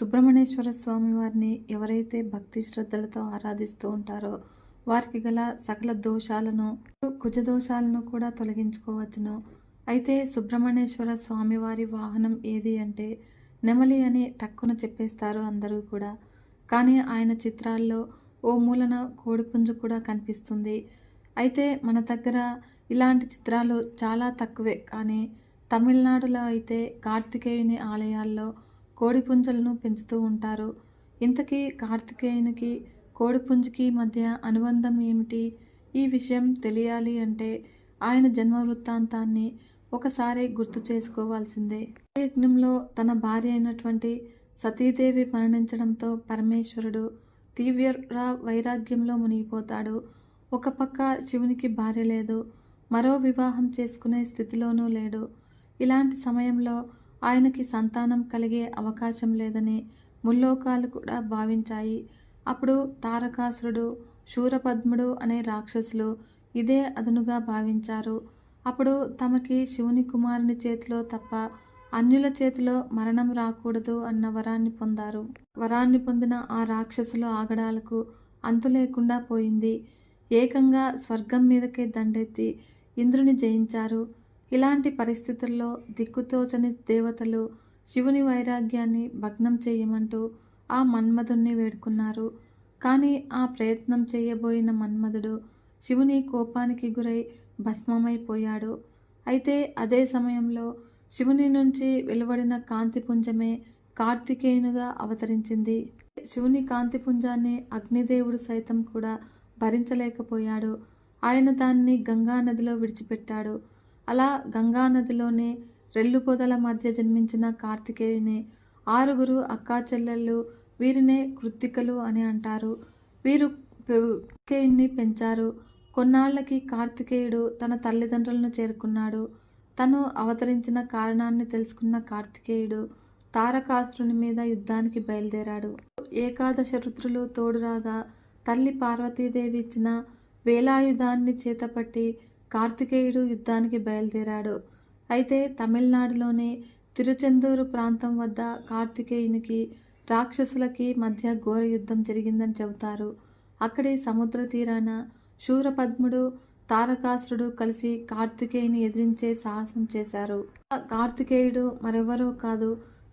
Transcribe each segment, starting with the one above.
సుబ్రహ్మణ్యేశ్వర స్వామి వారిని ఎవరైతే భక్తి శ్రద్ధలతో ఆరాధిస్తూ ఉంటారో వారికి గల సకల దోషాలను కుజ దోషాలను కూడా తొలగించుకోవచ్చును. అయితే సుబ్రహ్మణ్యేశ్వర స్వామివారి వాహనం ఏది అంటే నెమలి అని టక్కున చెప్పేస్తారు అందరూ కూడా. కానీ ఆయన చిత్రాల్లో ఓ మూలన కోడిపుంజు కూడా కనిపిస్తుంది. అయితే మన దగ్గర ఇలాంటి చిత్రాలు చాలా తక్కువే. కానీ తమిళనాడులో అయితే కార్తికేయుని ఆలయాల్లో కోడిపుంజలను పెంచుతూ ఉంటారు. ఇంతకీ కార్తికేయునికి కోడిపుంజుకి మధ్య అనుబంధం ఏమిటి? ఈ విషయం తెలియాలి అంటే ఆయన జన్మ వృత్తాంతాన్ని ఒకసారి గుర్తు చేసుకోవాల్సిందే. యజ్ఞంలో తన భార్య అయినటువంటి సతీదేవి మరణించడంతో పరమేశ్వరుడు తీవ్ర వైరాగ్యంలో మునిగిపోతాడు. ఒక పక్క శివునికి భార్య లేదు. మరో వివాహం చేసుకునే స్థితిలోనూ లేడు. ఇలాంటి సమయంలో ఆయనకి సంతానం కలిగే అవకాశం లేదని ముల్లోకాలు కూడా భావించాయి. అప్పుడు తారకాసురుడు శూరపద్ముడు అనే రాక్షసులు ఇదే అదనుగా భావించారు. అప్పుడు తమకి శివుని కుమారుని చేతిలో తప్ప అన్యుల చేతిలో మరణం రాకూడదు అన్న వరాన్ని పొందారు. వరాన్ని పొందిన ఆ రాక్షసుల ఆగడాలకు అంతు లేకుండా పోయింది. ఏకంగా స్వర్గం మీదకే దండెత్తి ఇంద్రుని జయించారు. ఇలాంటి పరిస్థితుల్లో దిక్కుతోచని దేవతలు శివుని వైరాగ్యాన్ని భగ్నం చేయమంటూ ఆ మన్మధుణ్ణి వేడుకున్నారు. కానీ ఆ ప్రయత్నం చేయబోయిన మన్మధుడు శివుని కోపానికి గురై భస్మమైపోయాడు. అయితే అదే సమయంలో శివుని నుంచి వెలువడిన కాంతిపుంజమే కార్తికేయునిగా అవతరించింది. శివుని కాంతిపుంజాన్ని అగ్నిదేవుడు సైతం కూడా భరించలేకపోయాడు. ఆయన దాన్ని గంగా నదిలో విడిచిపెట్టాడు. అలా గంగా నదిలోనే రెల్లు పొదల మధ్య జన్మించిన కార్తికేయుని ఆరుగురు అక్కా చెల్లెళ్ళు వీరినే కృత్తికలు అని అంటారు. వీరు కార్తికేయుని పెంచారు. కొన్నాళ్ళకి కార్తికేయుడు తన తల్లిదండ్రులను చేరుకున్నాడు. తను అవతరించిన కారణాన్ని తెలుసుకున్న కార్తికేయుడు తారకాసురుని మీద యుద్ధానికి బయలుదేరాడు. ఏకాదశ రుద్రులు తోడురాగా తల్లి పార్వతీదేవి ఇచ్చిన వేలాయుధాన్ని చేతపట్టి కార్తికేయుడు యుద్ధానికి బయలుదేరాడు. అయితే తమిళనాడులోని తిరుచెందూరు ప్రాంతం వద్ద కార్తికేయునికి రాక్షసులకి మధ్య ఘోర యుద్ధం జరిగిందని చెబుతారు. అక్కడి సముద్ర తీరాన శూరపద్ముడు తారకాసురుడు కలిసి కార్తికేయుని ఎదిరించే సాహసం చేశారు. కార్తికేయుడు మరెవరో కాదు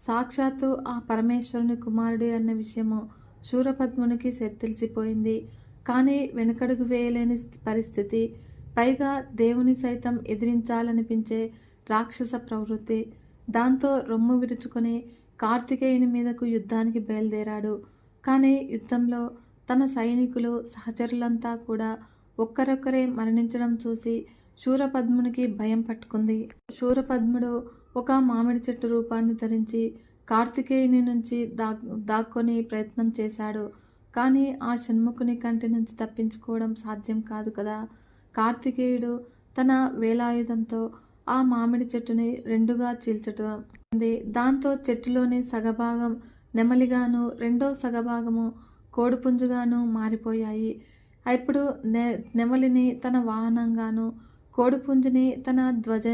సాక్షాత్తు ఆ పరమేశ్వరుని కుమారుడు అన్న విషయము శూరపద్మునికి తెలిసిపోయింది. కానీ వెనుకడుగు వేయలేని పరిస్థితి పైగా దేవుని సైతం ఎదిరించాలనిపించే రాక్షస ప్రవృత్తి. దాంతో రొమ్ము విరుచుకొని కార్తికేయుని మీదకు యుద్ధానికి బయలుదేరాడు. కానీ యుద్ధంలో తన సైనికులు సహచరులంతా కూడా ఒక్కరొక్కరే మరణించడం చూసి శూరపద్మునికి భయం పట్టుకుంది. శూరపద్ముడు ఒక మామిడి చెట్టు రూపాన్ని ధరించి కార్తికేయుని నుంచి దా దాక్కొని ప్రయత్నం చేశాడు. కానీ ఆ షణ్ముఖుని కంటి నుంచి తప్పించుకోవడం సాధ్యం కాదు కదా. కార్తికేయుడు తన వేలాయుధంతో ఆ మామిడి చెట్టుని రెండుగా చీల్చటం దాంతో చెట్టులోని సగభాగం నెమలిగాను రెండో సగభాగము కోడిపుంజుగాను మారిపోయాయి. ఇప్పుడు నె నెమలిని తన వాహనంగాను కోడిపుంజుని తన ధ్వజ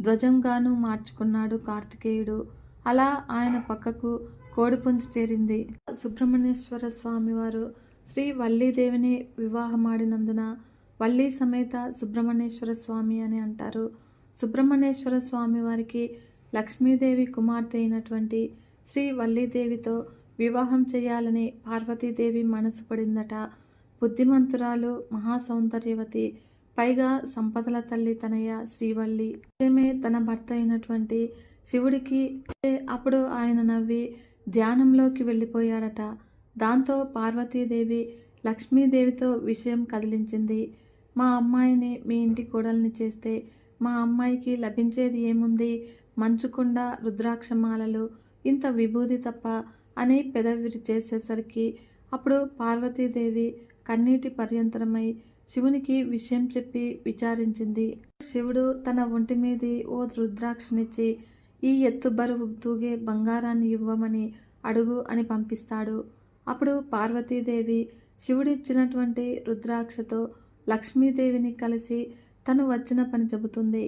ధ్వజంగాను మార్చుకున్నాడు కార్తికేయుడు. అలా ఆయన పక్కకు కోడిపుంజు చేరింది. సుబ్రహ్మణ్యేశ్వర స్వామివారు శ్రీ వల్లీదేవిని వివాహమాడినందున వల్లి సమేత సుబ్రహ్మణ్యేశ్వర స్వామి అని అంటారు. సుబ్రహ్మణ్యేశ్వర స్వామి వారికి లక్ష్మీదేవి కుమార్తె అయినటువంటి శ్రీ వల్లీదేవితో వివాహం చేయాలని పార్వతీదేవి మనసు పడిందట. బుద్ధిమంతురాలు మహాసౌందర్యవతి పైగా సంపదల తల్లి తనయ శ్రీవల్లి. ఈమె తన భర్త అయినటువంటి శివుడికి అప్పుడు ఆయన నవ్వి ధ్యానంలోకి వెళ్ళిపోయాడట. దాంతో పార్వతీదేవి లక్ష్మీదేవితో విషయం కదిలించింది. మా అమ్మాయిని మీ ఇంటి కోడల్ని చేస్తే మా అమ్మాయికి లభించేది ఏముంది? మంచుకొండ రుద్రాక్షమాలలు ఇంత విభూది తప్ప అని పెదవిరి చేసేసరికి అప్పుడు పార్వతీదేవి కన్నీటి పర్యంతరమై శివునికి విషయం చెప్పి విచారించింది. శివుడు తన ఒంటి మీది ఓ రుద్రాక్షనిచ్చి ఈ ఎత్తు బరువు తూగే బంగారాన్ని ఇవ్వమని అడుగు అని పంపిస్తాడు. అప్పుడు పార్వతీదేవి శివుడిచ్చినటువంటి రుద్రాక్షతో లక్ష్మీదేవిని కలిసి తను వచ్చిన పని చెబుతుంది.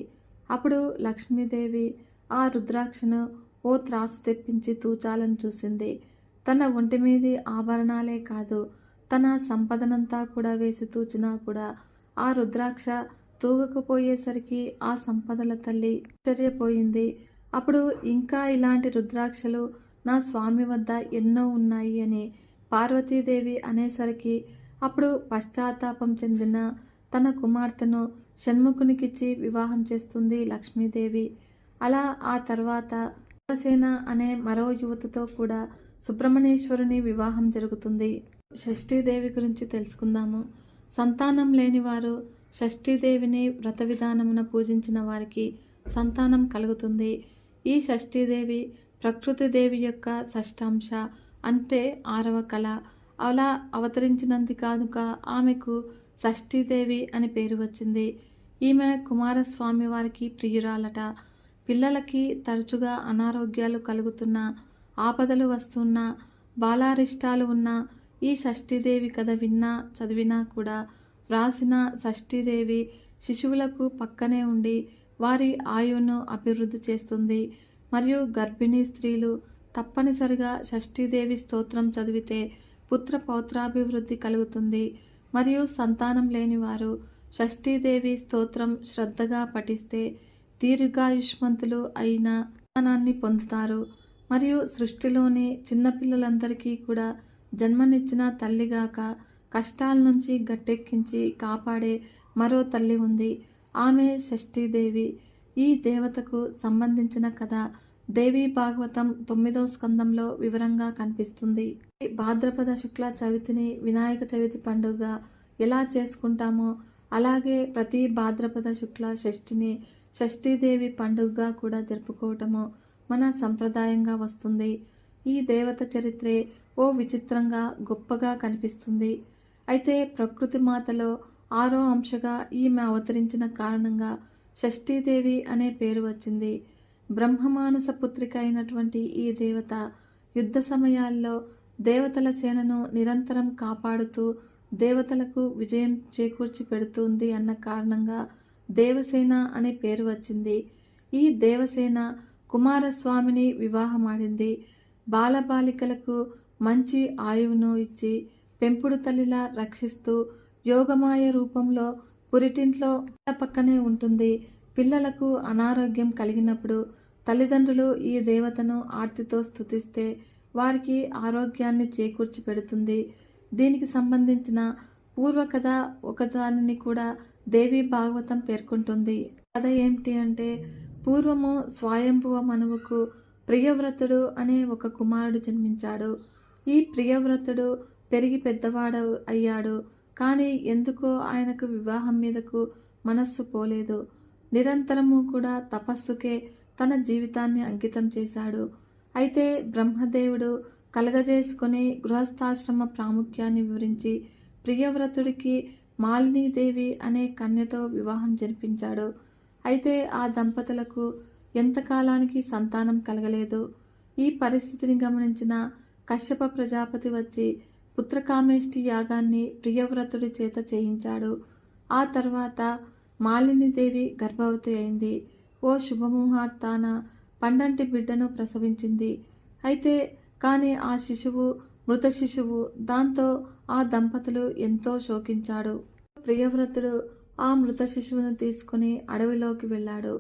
అప్పుడు లక్ష్మీదేవి ఆ రుద్రాక్షను ఓ త్రాసు తెప్పించి తూచాలని చూసింది. తన ఒంటి మీది ఆభరణాలే కాదు తన సంపదనంతా కూడా వేసి తూచినా కూడా ఆ రుద్రాక్ష తూగకపోయేసరికి ఆ సంపదల తల్లి ఆశ్చర్యపోయింది. అప్పుడు ఇంకా ఇలాంటి రుద్రాక్షలు నా స్వామి వద్ద ఎన్నో ఉన్నాయి అని పార్వతీదేవి అనేసరికి అప్పుడు పశ్చాత్తాపం చెందిన తన కుమార్తెను షణ్ముఖునికిచ్చి వివాహం చేస్తుంది లక్ష్మీదేవి. అలా ఆ తర్వాత శివసేన అనే మరో యువతతో కూడా సుబ్రహ్మణ్యేశ్వరుని వివాహం జరుగుతుంది. షష్ఠీదేవి గురించి తెలుసుకుందాము. సంతానం లేనివారు షష్ఠీదేవిని వ్రత విధానమున పూజించిన వారికి సంతానం కలుగుతుంది. ఈ షష్ఠీదేవి ప్రకృతి దేవి యొక్క షష్ఠాంశ అంటే ఆరవ కళ. అలా అవతరించినంది కానుక ఆమెకు షష్ఠీదేవి అని పేరు వచ్చింది. ఈమె కుమారస్వామి వారికి ప్రియురాలట. పిల్లలకి తరచుగా అనారోగ్యాలు కలుగుతున్న ఆపదలు వస్తున్న బాలారిష్టాలు ఉన్న ఈ షష్ఠీదేవి కథ విన్నా చదివినా కూడా వ్రాసిన షష్ఠీదేవి శిశువులకు పక్కనే ఉండి వారి ఆయువును అభివృద్ధి చేస్తుంది. మరియు గర్భిణీ స్త్రీలు తప్పనిసరిగా షష్ఠీదేవి స్తోత్రం చదివితే పుత్ర పౌత్రాభివృద్ధి కలుగుతుంది. మరియు సంతానం లేనివారు షష్ఠీదేవి స్తోత్రం శ్రద్ధగా పఠిస్తే దీర్ఘాయుష్మంతులు అయిన జ్ఞానాన్ని పొందుతారు. మరియు సృష్టిలోని చిన్నపిల్లలందరికీ కూడా జన్మనిచ్చిన తల్లిగాక కష్టాల నుంచి గట్టెక్కించి కాపాడే మరో తల్లి ఉంది. ఆమె షష్ఠీదేవి. ఈ దేవతకు సంబంధించిన కథ దేవి భాగవతం తొమ్మిదో స్కందంలో వివరంగా కనిపిస్తుంది. భాద్రపద శుక్ల చవితిని వినాయక చవితి పండుగ ఎలా చేసుకుంటామో అలాగే ప్రతి భాద్రపద శుక్ల షష్ఠిని షష్ఠీదేవి పండుగగా కూడా జరుపుకోవటము మన సంప్రదాయంగా వస్తుంది. ఈ దేవత చరిత్రే ఓ విచిత్రంగా గొప్పగా కనిపిస్తుంది. అయితే ప్రకృతి మాతలో ఆరో అంశగా ఈమె అవతరించిన కారణంగా షష్ఠీదేవి అనే పేరు వచ్చింది. బ్రహ్మమానస పుత్రిక అయినటువంటి ఈ దేవత యుద్ధ సమయాల్లో దేవతల సేనను నిరంతరం కాపాడుతూ దేవతలకు విజయం చేకూర్చి పెడుతుంది అన్న కారణంగా దేవసేన అనే పేరు వచ్చింది. ఈ దేవసేన కుమారస్వామిని వివాహమాడింది. బాలబాలికలకు మంచి ఆయువును ఇచ్చి పెంపుడు తల్లిలా రక్షిస్తూ యోగమాయ రూపంలో పురిటింట్లో పక్కనే ఉంటుంది. పిల్లలకు అనారోగ్యం కలిగినప్పుడు తల్లిదండ్రులు ఈ దేవతను ఆర్తితో స్థుతిస్తే వారికి ఆరోగ్యాన్ని చేకూర్చి పెడుతుంది. దీనికి సంబంధించిన పూర్వకథ ఒకదానిని కూడా దేవి భాగవతం పేర్కొంటుంది. కథ ఏమిటి అంటే పూర్వము స్వయంభువ మనువుకు ప్రియవ్రతుడు అనే ఒక కుమారుడు జన్మించాడు. ఈ ప్రియవ్రతుడు పెరిగి పెద్దవాడు అయ్యాడు. కానీ ఎందుకో ఆయనకు వివాహం మీదకు మనస్సు పోలేదు. నిరంతరము కూడా తపస్సుకే తన జీవితాన్ని అంకితం చేశాడు. అయితే బ్రహ్మదేవుడు కలగజేసుకుని గృహస్థాశ్రమ ప్రాముఖ్యాన్ని వివరించి ప్రియవ్రతుడికి మాలినీదేవి అనే కన్యతో వివాహం జరిపించాడు. అయితే ఆ దంపతులకు ఎంతకాలానికి సంతానం కలగలేదు. ఈ పరిస్థితిని గమనించిన కశ్యప ప్రజాపతి వచ్చి పుత్రకామేష్టి యాగాన్ని ప్రియవ్రతుడి చేత చేయించాడు. ఆ తర్వాత మాలినీదేవి గర్భవతి అయింది. ఓ శుభముహూర్తాన పండంటి బిడ్డను ప్రసవించింది. అయితే కానీ ఆ శిశువు మృత శిశువు దాంతో ఆ దంపతులు ఎంతో శోకించాడు. ప్రియవ్రతుడు ఆ మృత శిశువును తీసుకుని అడవిలోకి వెళ్ళాడు.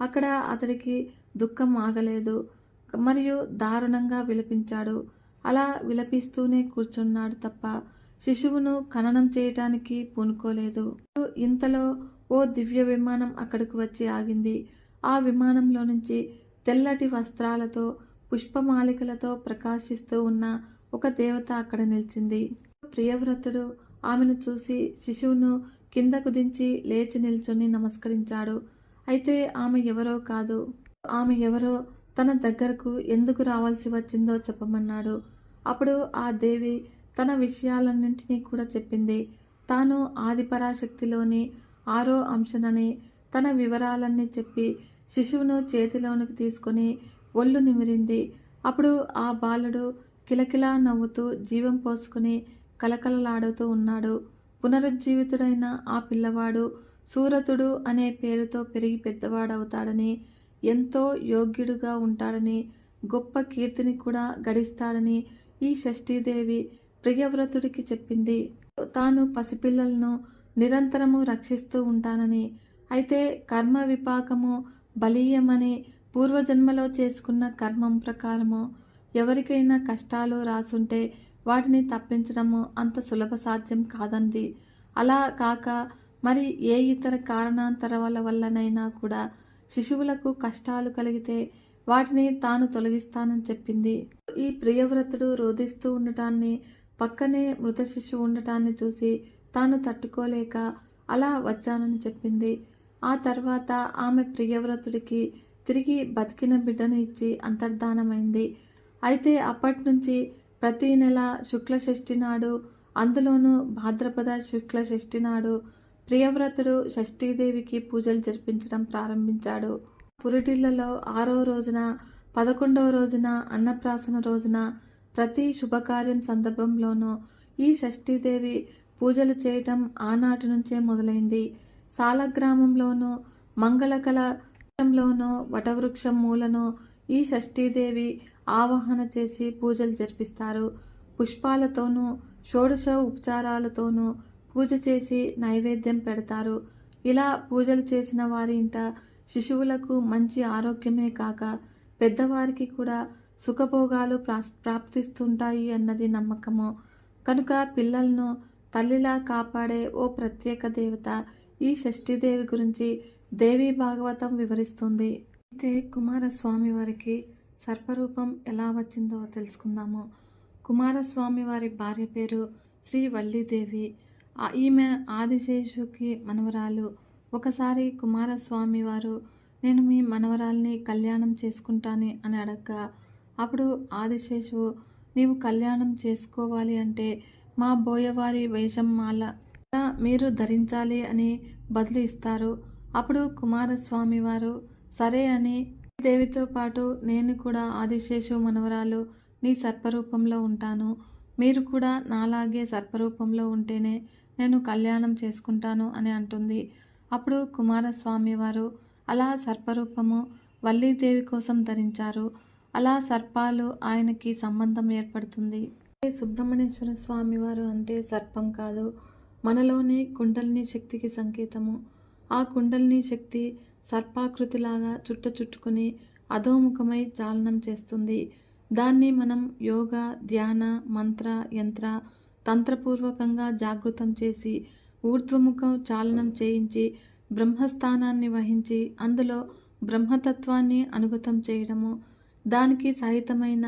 అక్కడ అతడికి దుఃఖం ఆగలేదు. మరియు దారుణంగా విలపించాడు. అలా విలపిస్తూనే కూర్చున్నాడు తప్ప శిశువును ఖననం చేయటానికి పూనుకోలేదు. ఇంతలో ఓ దివ్య విమానం అక్కడికి వచ్చి ఆగింది. ఆ విమానంలో నుంచి తెల్లటి వస్త్రాలతో పుష్పమాలికలతో ప్రకాశిస్తూ ఉన్న ఒక దేవత అక్కడ నిలిచింది. ప్రియవ్రతుడు ఆమెను చూసి శిశువును కిందకు దించి లేచి నిల్చొని నమస్కరించాడు. అయితే ఆమె ఎవరో కాదు. ఆమె ఎవరో తన దగ్గరకు ఎందుకు రావాల్సి వచ్చిందో చెప్పమన్నాడు. అప్పుడు ఆ దేవి తన విషయాలన్నింటినీ కూడా చెప్పింది. తాను ఆదిపరాశక్తిలోని ఆరో అంశనని తన వివరాలన్నీ చెప్పి శిశువును చేతిలోనికి తీసుకొని ఒళ్ళు నిమిరింది. అప్పుడు ఆ బాలుడు కిలకిలా నవ్వుతూ జీవం పోసుకుని కలకలలాడుతూ ఉన్నాడు. పునరుజ్జీవితుడైన ఆ పిల్లవాడు సూరతుడు అనే పేరుతో పెరిగి పెద్దవాడవుతాడని ఎంతో యోగ్యుడుగా ఉంటాడని గొప్ప కీర్తిని కూడా గడిస్తాడని ఈ షష్ఠీదేవి ప్రియవ్రతుడికి చెప్పింది. తాను పసిపిల్లలను నిరంతరము రక్షిస్తూ ఉంటానని అయితే కర్మ విపాకము బలీయమనే పూర్వజన్మలో చేసుకున్న కర్మం ప్రకారము ఎవరికైనా కష్టాలు రాసుంటే వాటిని తప్పించడము అంత సులభ సాధ్యం కాదంది. అలా కాక మరి ఏ ఇతర కారణాంతరాల వల్లనైనా కూడా శిశువులకు కష్టాలు కలిగితే వాటిని తాను తొలగిస్తానని చెప్పింది. ఈ ప్రియవ్రతుడు రోధిస్తూ ఉండటాన్ని పక్కనే మృత శిశువు ఉండటాన్ని చూసి తాను తట్టుకోలేక అలా వచ్చానని చెప్పింది. ఆ తర్వాత ఆమె ప్రియవ్రతుడికి తిరిగి బతికిన బిడ్డను ఇచ్చి అంతర్ధానమైంది. అయితే అప్పటి నుంచి ప్రతి నెల శుక్ల షష్ఠి నాడు అందులోనూ భాద్రపద శుక్ల షష్ఠి నాడు ప్రియవ్రతుడు షష్ఠీదేవికి పూజలు జరిపించడం ప్రారంభించాడు. పురిటిళ్ళలో ఆరో రోజున పదకొండవ రోజున అన్నప్రాసన రోజున ప్రతి శుభకార్యం సందర్భంలోనూ ఈ షష్ఠీదేవి పూజలు చేయటం ఆనాటి నుంచే మొదలైంది. సాలగ్రామంలోనూ మంగళకల వృక్షంలోనూ వటవృక్షం మూలనో ఈ షష్ఠీదేవి ఆవాహన చేసి పూజలు జరిపిస్తారు. పుష్పాలతోనూ షోడశ ఉపచారాలతోనూ పూజ చేసి నైవేద్యం పెడతారు. ఇలా పూజలు చేసిన వారి ఇంట శిశువులకు మంచి ఆరోగ్యమే కాక పెద్దవారికి కూడా సుఖభోగాలు ప్రాప్తిస్తుంటాయి అన్నది నమ్మకము. కనుక పిల్లలను తల్లిలా కాపాడే ఓ ప్రత్యేక దేవత ఈ షష్ఠీదేవి గురించి దేవి భాగవతం వివరిస్తుంది. అయితే కుమారస్వామి వారికి సర్పరూపం ఎలా వచ్చిందో తెలుసుకుందాము. కుమారస్వామి వారి భార్య పేరు శ్రీ వల్లీదేవి. ఈమె ఆదిశేషుకి మనవరాలు. ఒకసారి కుమారస్వామి వారు నేను మీ మనవరాల్ని కళ్యాణం చేసుకుంటాను అని అడగగా అప్పుడు ఆదిశేషువు నీవు కళ్యాణం చేసుకోవాలి అంటే మా బోయవారి వేషం మాల మీరు ధరించాలి అని బదులు ఇస్తారు. అప్పుడు కుమారస్వామి వారు సరే అని దేవితో పాటు నేను కూడా ఆదిశేషు మనవరాలు నీ సర్పరూపంలో ఉంటాను. మీరు కూడా నాలాగే సర్పరూపంలో ఉంటేనే నేను కళ్యాణం చేసుకుంటాను అని అంటుంది. అప్పుడు కుమారస్వామి వారు అలా సర్పరూపము వల్లీదేవి కోసం ధరించారు. అలా సర్పాలు ఆయనకి సంబంధం ఏర్పడుతుంది. సుబ్రహ్మణ్యేశ్వర స్వామి వారు అంటే సర్పం కాదు. మనలోని కుండలిని శక్తికి సంకేతము. ఆ కుండలిని శక్తి సర్పాకృతిలాగా చుట్ట చుట్టుకుని అధోముఖమై చాలనం చేస్తుంది. దాన్ని మనం యోగ ధ్యాన మంత్ర యంత్ర తంత్రపూర్వకంగా జాగృతం చేసి ఊర్ధ్వముఖం చాలనం చేయించి బ్రహ్మస్థానాన్ని వహించి అందులో బ్రహ్మతత్వాన్ని అనుగతం చేయడము. దానికి సహితమైన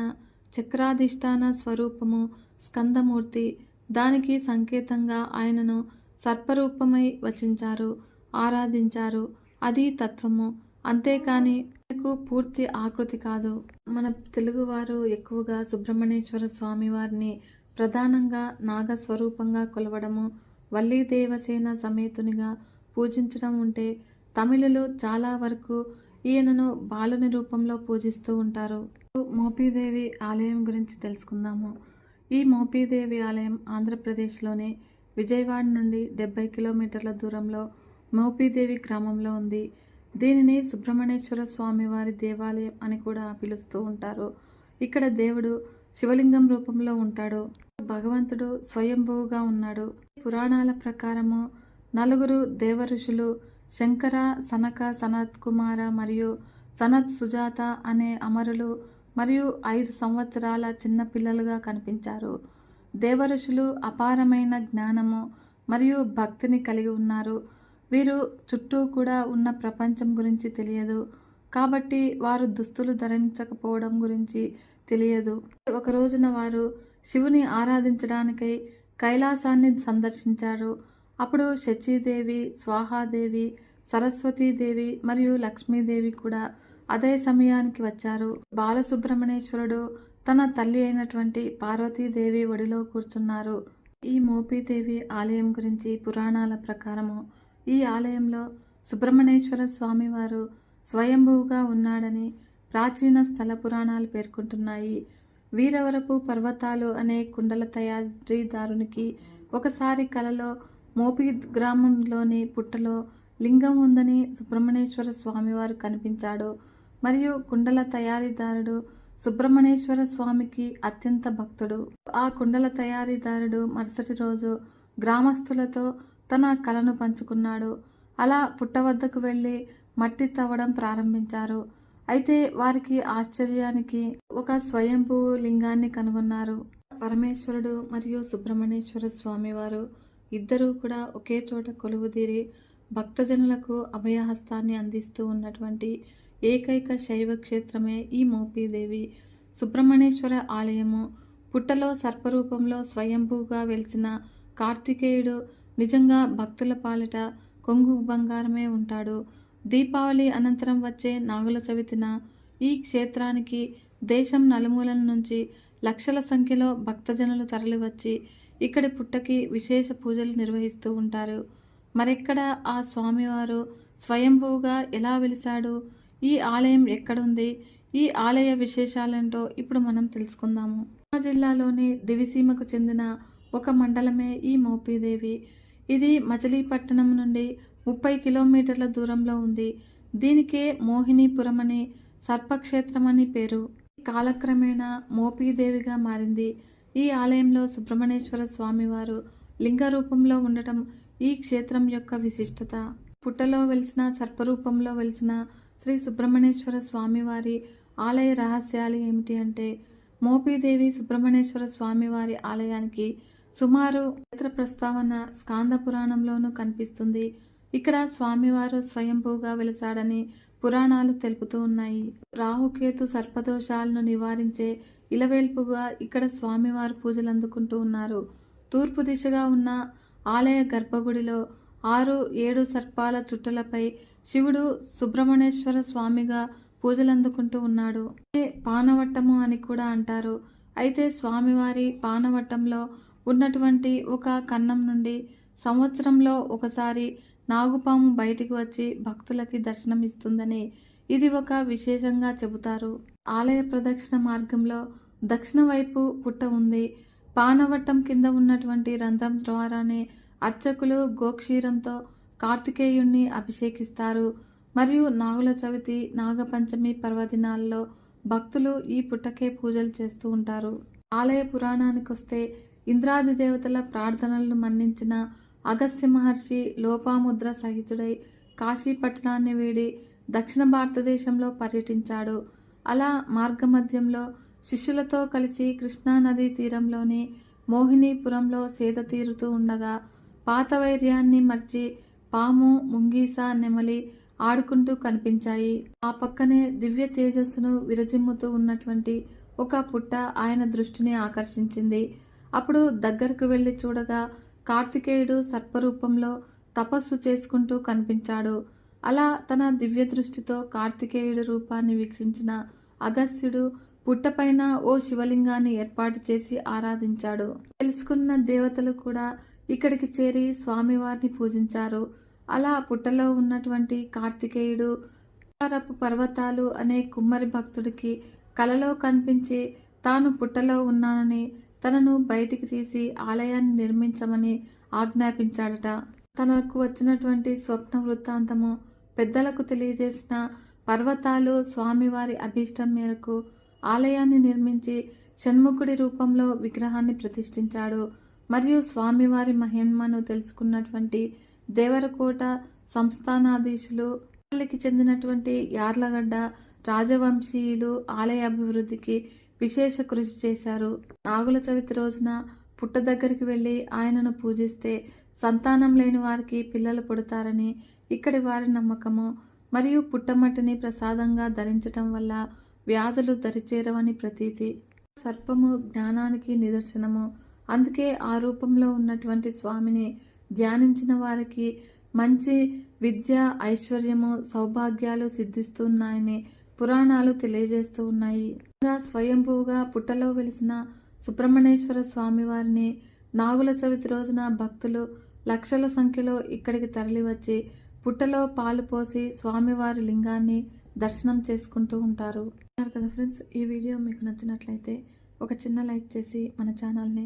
చక్రాధిష్టాన స్వరూపము స్కందమూర్తి దానికి సంకేతంగా ఆయనను సర్పరూపమై వచించారు ఆరాధించారు. అది తత్వము. అంతేకాని పూర్తి ఆకృతి కాదు. మన తెలుగువారు ఎక్కువగా సుబ్రహ్మణ్యేశ్వర స్వామి వారిని ప్రధానంగా నాగస్వరూపంగా కొలవడము వల్లీ దేవసేన సమేతునిగా పూజించడం ఉంటే తమిళులు చాలా వరకు ఈయనను బాలుని రూపంలో పూజిస్తూ ఉంటారు. మోపీదేవి ఆలయం గురించి తెలుసుకుందాము. ఈ మోపీదేవి ఆలయం ఆంధ్రప్రదేశ్లోని విజయవాడ నుండి డెబ్బై కిలోమీటర్ల దూరంలో మోపీదేవి గ్రామంలో ఉంది. దీనిని సుబ్రహ్మణ్యేశ్వర స్వామి వారి దేవాలయం అని కూడా పిలుస్తూ ఉంటారు. ఇక్కడ దేవుడు శివలింగం రూపంలో ఉంటాడు. భగవంతుడు స్వయంభువుగా ఉన్నాడు. పురాణాల ప్రకారము నలుగురు దేవ ఋషులు శంకర సనక సనత్ కుమార మరియు సనత్ సుజాత అనే అమరులు మరియు ఐదు సంవత్సరాల చిన్న పిల్లలుగా కనిపించారు. దేవరుషులు అపారమైన జ్ఞానము మరియు భక్తిని కలిగి ఉన్నారు. వీరు చుట్టూ కూడా ఉన్న ప్రపంచం గురించి తెలియదు. కాబట్టి వారు దుస్తులు ధరించకపోవడం గురించి తెలియదు. ఒక రోజున వారు శివుని ఆరాధించడానికై కైలాసాన్ని సందర్శించారు. అప్పుడు శచీదేవి స్వాహాదేవి సరస్వతీదేవి మరియు లక్ష్మీదేవి కూడా అదే సమయానికి వచ్చారు. బాలసుబ్రహ్మణ్యేశ్వరుడు తన తల్లి అయినటువంటి పార్వతీదేవి ఒడిలో కూర్చున్నారు. ఈ మోపీదేవి ఆలయం గురించి పురాణాల ప్రకారము ఈ ఆలయంలో సుబ్రహ్మణ్యేశ్వర స్వామివారు స్వయంభువుగా ఉన్నాడని ప్రాచీన స్థల పురాణాలు పేర్కొంటున్నాయి. వీరవరపు పర్వతాలు అనే కుండల తయారీదారునికి ఒకసారి కలలో మోపి గ్రామంలోని పుట్టలో లింగం ఉందని సుబ్రహ్మణ్యేశ్వర స్వామివారు కనిపించాడు. మరియు కుండల తయారీదారుడు సుబ్రహ్మణ్యేశ్వర స్వామికి అత్యంత భక్తుడు. ఆ కుండల తయారీదారుడు మరుసటి రోజు గ్రామస్తులతో తన కలను పంచుకున్నాడు. అలా పుట్ట వద్దకు వెళ్ళి మట్టి తవ్వడం ప్రారంభించారు. అయితే వారికి ఆశ్చర్యానికి ఒక స్వయంభూ లింగాన్ని కనుగొన్నారు. పరమేశ్వరుడు మరియు సుబ్రహ్మణ్యేశ్వర స్వామివారు ఇద్దరూ కూడా ఒకే చోట కొలువుదీరి భక్తజనులకు అభయహస్తాన్ని అందిస్తూ ఉన్నటువంటి ఏకైక శైవ క్షేత్రమే ఈ మోపీదేవి. సుబ్రహ్మణ్యేశ్వర ఆలయము. పుట్టలో సర్పరూపంలో స్వయంభూగా వెలిసిన కార్తికేయుడు నిజంగా భక్తుల పాలిట కొంగు బంగారమే ఉంటాడు. దీపావళి అనంతరం వచ్చే నాగుల చవితిన ఈ క్షేత్రానికి దేశం నలుమూలల నుంచి లక్షల సంఖ్యలో భక్తజనులు తరలివచ్చి ఇక్కడి పుట్టకి విశేష పూజలు నిర్వహిస్తూ ఉంటారు. మరెక్కడ ఆ స్వామివారు స్వయంభూగా ఎలా వెలిశాడు? ఈ ఆలయం ఎక్కడుంది? ఈ ఆలయ విశేషాలేంటో ఇప్పుడు మనం తెలుసుకుందాము. మా జిల్లాలోని దివిసీమకు చెందిన ఒక మండలమే ఈ మోపీదేవి. ఇది మచిలీపట్నం నుండి ముప్పై కిలోమీటర్ల దూరంలో ఉంది. దీనికే మోహినీపురం అని సర్పక్షేత్రం అని పేరు. కాలక్రమేణా మోపీదేవిగా మారింది. ఈ ఆలయంలో సుబ్రహ్మణ్యేశ్వర స్వామివారు లింగ రూపంలో ఉండటం ఈ క్షేత్రం యొక్క విశిష్టత. పుట్టలో వెలిసిన సర్పరూపంలో వెలిసిన శ్రీ సుబ్రహ్మణ్యేశ్వర స్వామివారి ఆలయ రహస్యాలు ఏమిటి అంటే మోపీదేవి సుబ్రహ్మణ్యేశ్వర స్వామివారి ఆలయానికి సుమారు చరిత్ర ప్రస్తావన స్కాంద పురాణంలోనూ కనిపిస్తుంది. ఇక్కడ స్వామివారు స్వయంభూగా వెలిసాడని పురాణాలు తెలుపుతూ ఉన్నాయి. రాహుకేతు సర్పదోషాలను నివారించే ఇలవేల్పుగా ఇక్కడ స్వామివారు పూజలు అందుకుంటూ ఉన్నారు. తూర్పు దిశగా ఉన్న ఆలయ గర్భగుడిలో ఆరు ఏడు సర్పాల చుట్టలపై శివుడు సుబ్రహ్మణ్యేశ్వర స్వామిగా పూజలు అందుకుంటూ ఉన్నాడు పానవట్టము అని కూడా అంటారు. అయితే స్వామివారి పానవట్టంలో ఉన్నటువంటి ఒక కన్నం నుండి సంవత్సరంలో ఒకసారి నాగుపాము బయటికి వచ్చి భక్తులకి దర్శనమిస్తుందని ఇది ఒక విశేషంగా చెబుతారు. ఆలయ ప్రదక్షిణ మార్గంలో దక్షిణ వైపు పుట్ట ఉంది. పానవట్టం కింద ఉన్నటువంటి రంధ్రం ద్వారానే అర్చకులు గోక్షీరంతో కార్తికేయుణ్ణి అభిషేకిస్తారు. మరియు నాగుల చవితి నాగపంచమి పర్వదినాల్లో భక్తులు ఈ పుట్టకే పూజలు చేస్తూ ఉంటారు. ఆలయ పురాణానికి వస్తే ఇంద్రాది దేవతల ప్రార్థనలను మన్నించిన అగస్త్య మహర్షి లోపాముద్ర సహితుడై కాశీపట్నాన్ని వీడి దక్షిణ భారతదేశంలో పర్యటించాడు. అలా మార్గమధ్యంలో శిష్యులతో కలిసి కృష్ణానదీ తీరంలోని మోహినీపురంలో సేద తీరుతూ ఉండగా పాత వైర్యాన్ని మర్చి పాము ముంగీస నెమలి ఆడుకుంటూ కనిపించాయి. ఆ పక్కనే దివ్య తేజస్సును విరజిమ్ముతూ ఉన్నటువంటి ఒక పుట్ట ఆయన దృష్టిని ఆకర్షించింది. అప్పుడు దగ్గరకు వెళ్ళి చూడగా కార్తికేయుడు సర్పరూపంలో తపస్సు చేసుకుంటూ కనిపించాడు. అలా తన దివ్య దృష్టితో కార్తికేయుడి రూపాన్ని వీక్షించిన అగస్త్యుడు పుట్టపైన ఓ శివలింగాన్ని ఏర్పాటు చేసి ఆరాధించాడు. తెలుసుకున్న దేవతలు కూడా ఇక్కడికి చేరి స్వామివారిని పూజించారు. అలా పుట్టలో ఉన్నటువంటి కార్తికేయుడు పరపు పర్వతాలు అనే కుమ్మరి భక్తుడికి కలలో కనిపించి తాను పుట్టలో ఉన్నానని తనను బయటికి తీసి ఆలయాన్ని నిర్మించమని ఆజ్ఞాపించాడట. తనకు వచ్చినటువంటి స్వప్న వృత్తాంతము పెద్దలకు తెలియజేసిన పర్వతాలు స్వామివారి అభీష్టం మేరకు ఆలయాన్ని నిర్మించి షణ్ముఖుడి రూపంలో విగ్రహాన్ని ప్రతిష్ఠించాడు. మరియు స్వామివారి మహిమను తెలుసుకున్నటువంటి దేవరకోట సంస్థానాధీశులు వాళ్ళకి చెందినటువంటి యార్లగడ్డ రాజవంశీయులు ఆలయ అభివృద్ధికి విశేష కృషి చేశారు. నాగుల చవితి రోజున పుట్ట దగ్గరికి వెళ్ళి ఆయనను పూజిస్తే సంతానం లేని వారికి పిల్లలు పుడతారని ఇక్కడి వారి నమ్మకము. మరియు పుట్టమట్టిని ప్రసాదంగా ధరించటం వల్ల వ్యాధులు దరిచేరవని ప్రతీతి. సర్పము జ్ఞానానికి నిదర్శనము. అందుకే ఆ రూపంలో ఉన్నటువంటి స్వామిని ధ్యానించిన వారికి మంచి విద్య ఐశ్వర్యము సౌభాగ్యాలు సిద్ధిస్తున్నాయని పురాణాలు తెలియజేస్తూ ఉన్నాయి. ఇంకా స్వయంభూగా పుట్టలో వెలిసిన సుబ్రహ్మణ్యేశ్వర స్వామివారిని నాగుల చవితి రోజున భక్తులు లక్షల సంఖ్యలో ఇక్కడికి తరలివచ్చి పుట్టలో పాలు పోసి స్వామివారి లింగాన్ని దర్శనం చేసుకుంటూ ఉంటారు. కదా ఫ్రెండ్స్ ఈ వీడియో మీకు నచ్చినట్లయితే ఒక చిన్న లైక్ చేసి మన ఛానల్ని